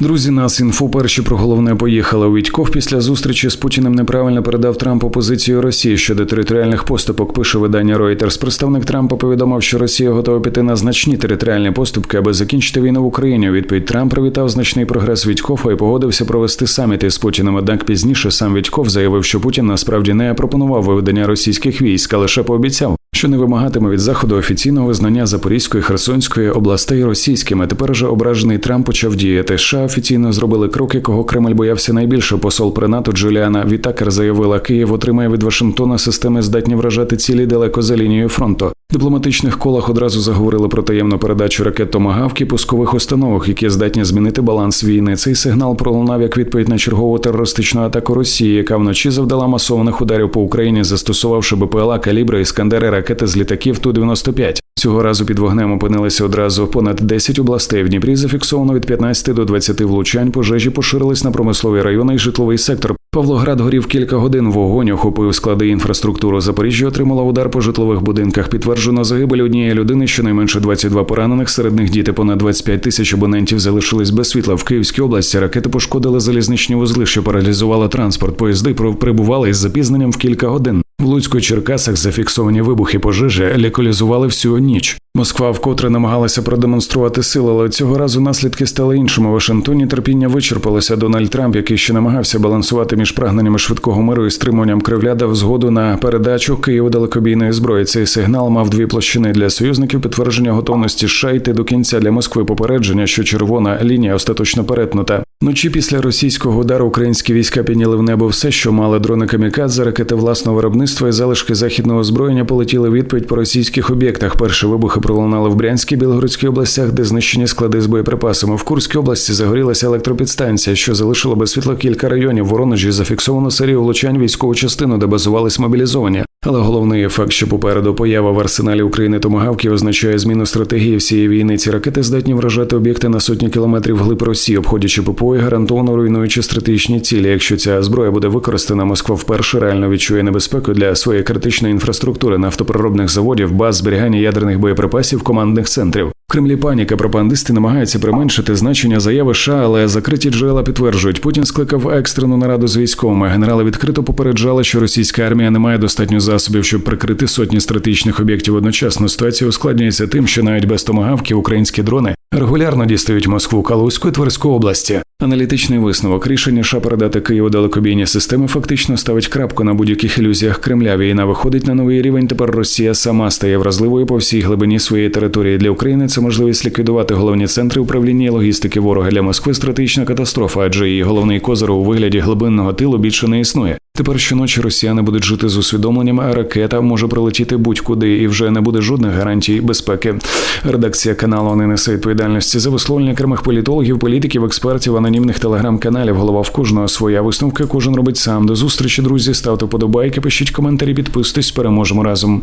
Друзі, нас інфо перші про головне поїхали. Вітьков після зустрічі з Путіним неправильно передав Трампу позицію Росії щодо територіальних поступок. Пише видання Reuters. Представник Трампа повідомив, що Росія готова піти на значні територіальні поступки, аби закінчити війну в Україні. Відповідь Трамп привітав значний прогрес Вітькова і погодився провести саміти з Путіним. Однак пізніше сам Вітьков заявив, що Путін насправді не пропонував виведення російських військ, а лише пообіцяв. Що не вимагатиме від заходу офіційного визнання Запорізької Херсонської областей російськими. Тепер же ображений Трамп почав діяти. США офіційно зробили крок, якого Кремль боявся найбільше. Посол при НАТО Джуліана Вітакер заявила, Київ отримає від Вашингтона системи, здатні вражати цілі далеко за лінією фронту. Дипломатичних колах одразу заговорили про таємну передачу ракет «Томагавк» пускових установок, які здатні змінити баланс війни. Цей сигнал пролунав як відповідь на чергову терористичну атаку Росії, яка вночі завдала масованих ударів по Україні, застосувавши БПЛА калібри іскандери ракети з літаків Ту 95 Цього разу під вогнем опинилися одразу понад 10 областей. В Дніпрі зафіксовано від 15 до 20 влучань. Пожежі поширились на промислові райони і житловий сектор. Павлоград горів кілька годин. Вогонь охопив склади інфраструктуру. Запоріжжя отримала удар по житлових будинках. Підтверджено загибель однієї людини. Щонайменше 22 поранених. Серед них діти понад 25 тисяч абонентів залишились без світла. В Київській області ракети пошкодили залізничні вузли, що паралізували транспорт. Поїзди прибували із запізненням в кілька годин. В Луцьку Черкасах зафіксовані вибухи пожежі лікалізували всю ніч. Москва вкотре намагалася продемонструвати силу, але цього разу наслідки стали іншими. У Вашингтоні терпіння вичерпалося. Дональд Трамп, який ще намагався балансувати між прагненнями швидкого миру і стримуванням кривля, дав згоду на передачу Києву далекобійної зброї. Цей сигнал мав дві площини для союзників. Підтвердження готовності США йти до кінця для Москви. Попередження, що червона лінія остаточно перетнута. Вночі після російського удару українські війська підняли в небо все, що мали дрони камікадзе, ракети власного виробництва і залишки західного озброєння полетіли відповідь по російських об'єктах. Перші вибухи пролунали в Брянській, Білгородській областях, де знищені склади з боєприпасами. В Курській області загорілася електропідстанція, що залишило без світла кілька районів. В Воронежі зафіксовано серію влучань військову частину, де базувались мобілізовані. Але головний ефект, що попереду поява в арсеналі України томагавки означає зміну стратегії всієї війни. Ці ракети здатні вражати об'єкти на сотні кілометрів глиб Росії, обходячи ППО і гарантовано руйнуючи стратегічні цілі. Якщо ця зброя буде використана, Москва вперше реально відчує небезпеку для своєї критичної інфраструктури, нафтопроробних заводів, баз зберігання ядерних боєприпасів, командних центрів. Кремлі паніка пропагандисти намагаються применшити значення заяви США, але закриті джерела підтверджують, Путін скликав екстрену нараду з військовими. Генерали відкрито попереджали, що російська армія не має достатньо засобів, щоб прикрити сотні стратегічних об'єктів одночасно. Ситуація ускладнюється тим, що навіть без томагавків українські дрони регулярно дістають Москву, Калузьку і Тверську області. Аналітичний висновок рішення США передати Києву далекобійні системи фактично ставить крапку на будь-яких ілюзіях Кремля. Війна виходить на новий рівень. Тепер Росія сама стає вразливою по всій глибині своєї території для України. Це можливість ліквідувати головні центри управління і логістики ворога для Москви. Стратегічна катастрофа, адже її головний козир у вигляді глибинного тилу більше не існує. Тепер щоночі росіяни будуть жити з усвідомленням, а ракета може прилетіти будь-куди, і вже не буде жодних гарантій безпеки. Редакція каналу не несе відповідальності за висловлення окремих політологів, політиків, експертів, анонімних телеграм-каналів. Голова в кожного своя висновка. Кожен робить сам. До зустрічі, друзі. Ставте подобайки, пишіть коментарі, підписуйтесь. Переможемо разом.